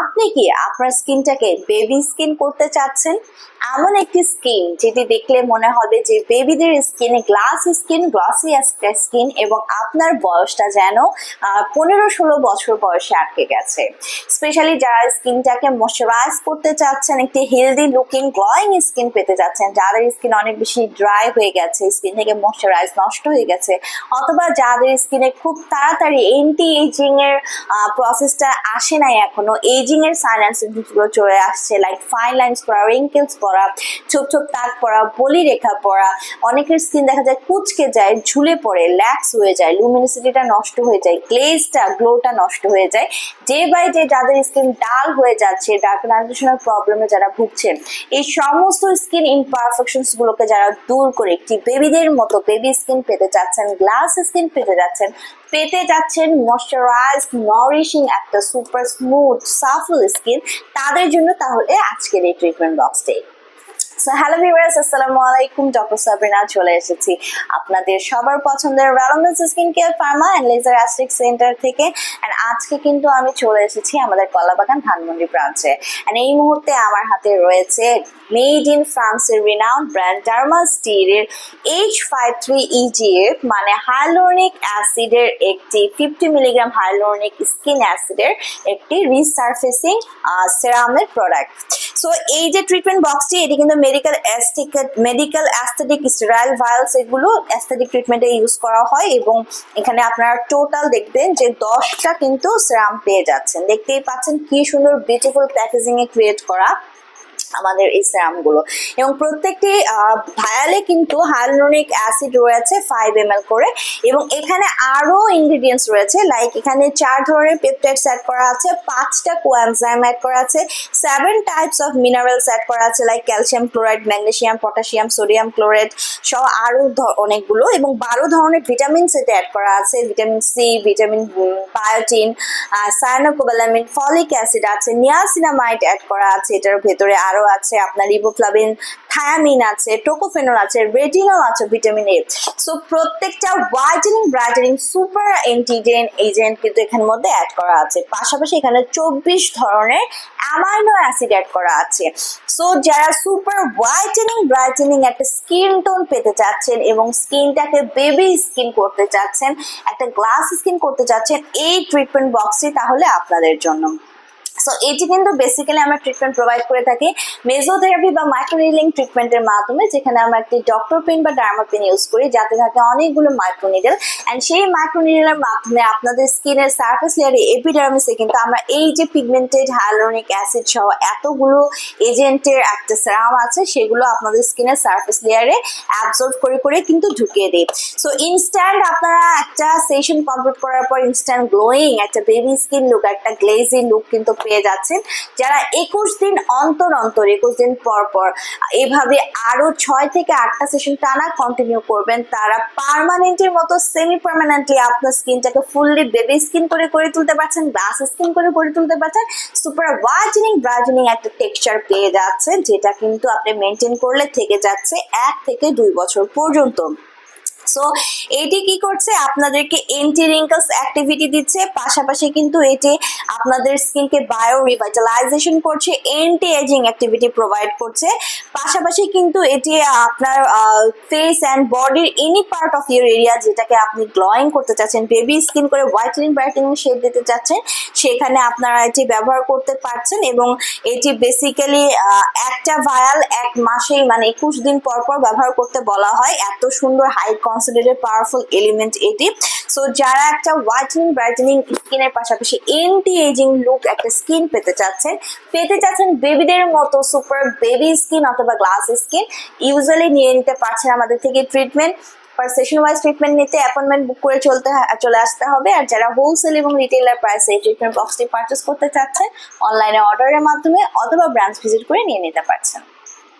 আপনি কি আপনার স্কিনটাকে বেবি স্কিন করতে চাচ্ছেন? এমন একটি স্কিন যেটি দেখলে মনে হবে যে বেবিদের স্কিনে গ্লাস স্কিন গ্লসি একটা স্কিন এবং আপনার বয়সটা যেন পনেরো ষোলো বছর বয়সে আটকে গেছে। স্পেশালি যারা স্কিনটাকে ময়শ্চারাইজ করতে চাচ্ছেন, একটি হেলদি লুকিং গ্লোয়িং স্কিন পেতে যাচ্ছেন যাদের স্কিন অনেক বেশি ড্রাই হয়ে গেছে স্কিন থেকে ময়শ্চারাইজ নষ্ট হয়ে গেছে, অথবা যাদের স্কিনে খুব তাড়াতাড়ি এন্টি এজিং এর প্রসেসটা আসে নাই এখনও এজিং এর সাইনগুলো চলে আসছে লাইক ফাইন লাইন্স পড়া রিঙ্কেলস পড়া ছোপ ছোপ দাগ পড়া বলি রেখা পড়া অনেকের স্কিন দেখা যায় কুচকে যায়, ঝুলে পড়ে ল্যাক্স হয়ে যায় লুমিনিসিটিটা নষ্ট হয়ে যায় গ্লেজটা গ্লোটা নষ্ট হয়ে যায়। ডে বাই ডে যাদের স্কিন ডাল হয়ে যাচ্ছে ডার্ক ট্রানজিশনাল প্রবলেমে যারা ভুগছেন এই সমস্ত স্কিন ইনপারফেকশনস গুলোকে যারা দূর করে, একটি বেবিদের মতো বেবি স্কিন পেতে চাচ্ছেন গ্লাস স্কিন পেতে যাচ্ছেন পেতে যাচ্ছেন ময়শ্চারাইজ নরিশিং একটা সুপার স্মুথ সাফল স্কিন তাদের জন্য তাহলে আজকের এই ট্রিটমেন্ট বক্সটাই হ্যালো ভিউয়ার্স আসসালামু আলাইকুম ডক্টর সাবরিনা চলে এসেছি আপনাদের সবার পছন্দের wellness skin care pharma and laser aesthetic centre থেকে। অ্যান্ড আজকে কিন্তু আমি চলে এসেছি আমাদের কলাবাগান ধানমন্ডি ব্রাঞ্চে অ্যান্ড এই মুহূর্তে আমার হাতে রয়েছে মেড ইন ফ্রান্সের রিনাউন্ড ব্র্যান্ড ডার্মাস্টিরের এইচ ফাইভ থ্রি ইজিএফ মানে হাইলোনিক অ্যাসিডের একটি ফিফটি মিলিগ্রাম হাইলোনিক স্কিন অ্যাসিডের একটি রিসার্ফেসিং সেরামের প্রোডাক্ট সো এই যে ট্রিটমেন্ট বক্সটি এটি কিন্তু medical aesthetic medical aesthetic sterile vials এগুলো অ্যাস্থেটিক ট্রিটমেন্টে ইউজ করা হয় এবং এখানে আপনারা টোটাল দেখবেন যে দশটা কিন্তু সেরাম পেয়ে যাচ্ছেন। দেখতেই পাচ্ছেন কি সুন্দর বিউটিফুল প্যাকেজিংয়ে ক্রিয়েট করা। আমাদের এই সেরামগুলো এবং প্রত্যেকটি ভায়ালে কিন্তু হাইলোনিক অ্যাসিড রয়েছে ফাইভ এম করে। এবং এখানে আরও ইনগ্রিডিয়েন্টস রয়েছে লাইক এখানে চার ধরনের পেপটাইডস অ্যাড করা আছে, পাঁচটা কোয়ানজাইম অ্যাড করা আছে seven types of minerals add করা আছে like calcium chloride magnesium potassium sodium chloride সহ আরও অনেকগুলো। এবং বারো ধরনের ভিটামিনস এতে অ্যাড করা আছে vitamin C vitamin biotin cyanocobalamin folic acid আছে নিয়াসিনামাইড অ্যাড করা আছে, এটার ভেতরে আরও আছে, আপনার রিবোফ্লাভিন থায়ামিন আছে, টোকোফেনল আছে, রেটিনল আছে, ভিটামিন এ। সো প্রত্যেকটা whitening brightening super antigen agent কিন্তু এখানের মধ্যে অ্যাড করা আছে। পাশাপাশি এখানে চব্বিশ ধরনের অ্যামাইনো অ্যাসিড অ্যাড করা আছে। সো যারা সুপার হোয়াইটেনিং ব্রাইটেনিং একটা স্কিন টোন পেতে চাচ্ছেন এবং স্কিনটাকে বেবি স্কিন করতে চাচ্ছেন, একটা গ্লাস স্কিন করতে চাচ্ছেন, এই ট্রিটমেন্ট বক্সটি তাহলে আপনাদের জন্য। সো এটি কিন্তু বেসিক্যালি আমরা ট্রিটমেন্ট প্রোভাইড করে থাকি মেজোথেরাপি বা মাইক্রোনিডলিং ট্রিটমেন্টের মাধ্যমে, যেখানে আমরা একটি ডক্টর পেন বা ডার্মা পেন ইউজ করি, যাতে থাকে অনেকগুলো মাইক্রোনিডেল অ্যান্ড সেই মাইক্রোনিডেলের মাধ্যমে আপনাদের স্কিনের সার্ফেস লেয়ারে এপিডার্মিসে কিন্তু আমরা এই যে পিগমেন্টেড হাইলোনিক অ্যাসিড সহ এতগুলো এজেন্টের একটা সেরাম আছে, সেগুলো আপনাদের স্কিনের সার্ফেস লেয়ারে অ্যাবজর্ভ করে করে কিন্তু ঢুকিয়ে দিই। সো ইনস্ট্যান্ট আপনারা একটা সেশন কমপ্লিট করার পর ইনস্ট্যান্ট গ্লোয়িং একটা বেবি স্কিন লুক একটা গ্লেজি লুক কিন্তু পেয়ে যাচ্ছেন। যারা একুশ দিন অন্তর অন্তর, একুশ দিন পর পর এভাবে আরও ছয় থেকে আটটা সেশন টানা কন্টিনিউ করবেন, তারা পারমানেন্টের মতো সেমি পারমানেন্টলি আপনার স্কিনটাকে ফুললি বেবি স্কিন করে করে তুলতে পারছেন গ্লাস স্কিন করে করে তুলতে পারছেন সুপার ওয়াইটেনিং ব্রাইটেনিং একটা টেক্সচার পেয়ে যাচ্ছে, যেটা কিন্তু আপনি মেনটেন করলে থেকে যাচ্ছে এক থেকে দুই বছর পর্যন্ত। সো এটি কি করছে? আপনাদেরকে এন্টি রিঙ্কলস অ্যাক্টিভিটি দিচ্ছে, পাশাপাশি কিন্তু এটি আপনাদের স্কিনকে বায়ো রিভাইটালাইজেশন করছে এন্টি এজিং অ্যাক্টিভিটি প্রোভাইড করছে। পাশাপাশি কিন্তু এটি আপনার ফেস অ্যান্ড বডির any part of your area যেটাকে আপনি গ্লোয়িং করতে চাচ্ছেন বেবি স্কিন করে হোয়াইটেনিং ব্রাইটেনিং শেড দিতে চাচ্ছেন, সেখানে আপনারা এটি ব্যবহার করতে পারছেন এবং এটি বেসিক্যালি একটা ভায়াল এক মাসেই মানে একুশ দিন পর পর ব্যবহার করতে বলা হয়। এত সুন্দর হাই কনসেন্ট্রেটেড পাওয়ারফুল এলিমেন্ট এটি। সো যারা একটা হোয়াইটেনিং ব্রাইটেনিং স্কিনের পাশাপাশি এন্টি এজিং লুক একটা স্কিন পেতে চাচ্ছেন পেতে চাচ্ছেন বেবিদের মতো সুপার বেবি স্কিন অথবা গ্লাস স্কিন ইউজুয়ালি নিয়ে নিতে পারছেন আমাদের থেকে treatment per session wise treatment নিতে অ্যাপয়েন্টমেন্ট বুক করে চলতে চলে আসতে হবে। আর যারা হোলসেল এবং রিটেলার প্রাইসে এই ট্রিটমেন্ট বক্সটি পারচেস করতে চাচ্ছেন অনলাইনে অর্ডারের মাধ্যমে অথবা ব্রাঞ্চ ভিজিট করে নিয়ে নিতে পারছেন।